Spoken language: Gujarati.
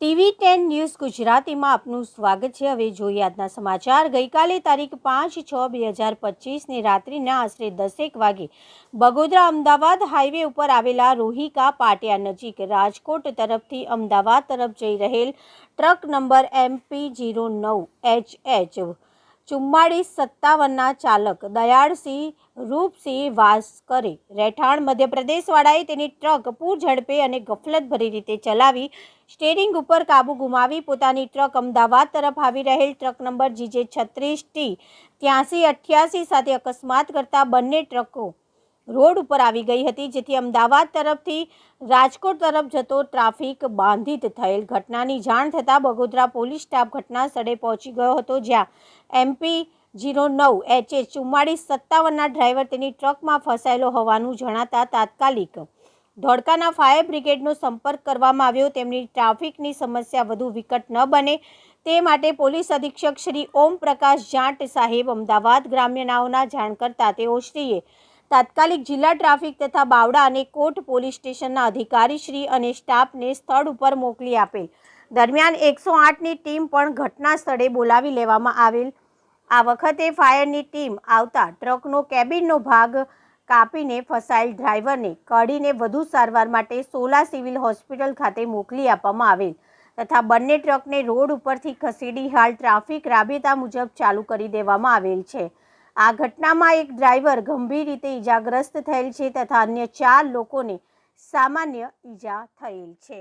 ટીવી ટેન ન્યૂઝ ગુજરાતીમાં આપનું સ્વાગત છે. હવે જોઈએ આજના સમાચાર. ગઈકાલે તારીખ પાંચ છ બે હજાર પચીસની રાત્રિના આશરે દસેક વાગે બગોદરા અમદાવાદ હાઈવે ઉપર આવેલા રોહિકા પાટિયા નજીક રાજકોટ તરફથી અમદાવાદ તરફ જઈ રહેલ ટ્રક નંબર એમપી જીરો નવ એચ એચ ચુમ્માળીસ સત્તાવનના ચાલક દયાળસિંહ રૂપસિંહ વાસકરે રહેઠાણ મધ્યપ્રદેશવાળાએ તેની ટ્રક પૂર ઝડપે અને ગફલતભરી રીતે ચલાવી સ્ટેરિંગ ઉપર કાબુ ગુમાવી પોતાની ટ્રક અમદાવાદ તરફ આવી રહેલ ટ્રક નંબર જીજે છત્રીસ ટી ત્યાંસી અઠ્યાસી સાથે અકસ્માત કરતા બંને ટ્રકો રોડ ઉપર આવી ગઈ હતી, જેથી અમદાવાદ તરફથી રાજકોટ તરફ જતો ટ્રાફિક બાંધિત થયેલ ઘટનાની જાણ થતાં બગોદરા પોલીસ સ્ટાફ ઘટના સ્થળે પહોંચી ગયો હતો, જ્યાં એમપી જીરો નવ એચએ એચ ચુમ્માળીસ સત્તાવનના ડ્રાઈવર તેની ટ્રકમાં ફસાયેલો હોવાનું જણાતા તાત્કાલિક ધોળકાના ફાયર બ્રિગેડનો સંપર્ક કરવામાં આવ્યો. તેમની ટ્રાફિકની સમસ્યા વધુ વિકટ ન બને તે માટે પોલીસ અધિક્ષક શ્રી ઓમ પ્રકાશ જાટ સાહેબ અમદાવાદ ગ્રામ્યનાઓના જાણ કરતા તેઓ શ્રીએ તાત્કાલિક જિલ્લા ટ્રાફિક તથા બાવડા અને કોટ પોલીસ સ્ટેશનના અધિકારીશ્રી અને સ્ટાફને સ્થળ ઉપર મોકલી આપેલ. દરમિયાન એકસો આઠની ટીમ પણ ઘટના સ્થળે બોલાવી લેવામાં આવેલ. આ વખતે ફાયરની ટીમ આવતા ટ્રકનો કેબિનનો ભાગ કાપીને ફસાયેલ ડ્રાઈવરને કાઢીને વધુ સારવાર માટે સોલા સિવિલ હોસ્પિટલ ખાતે મોકલી આપવામાં આવેલ તથા બંને ટ્રકને રોડ ઉપરથી ખસેડી હાલ ટ્રાફિક રાબેતા મુજબ ચાલુ કરી દેવામાં આવેલ છે. આ ઘટનામાં એક ડ્રાઈવર ગંભીર રીતે ઈજાગ્રસ્ત થયેલ છે તથા અન્ય ચાર લોકોને સામાન્ય ઈજા થયેલ છે.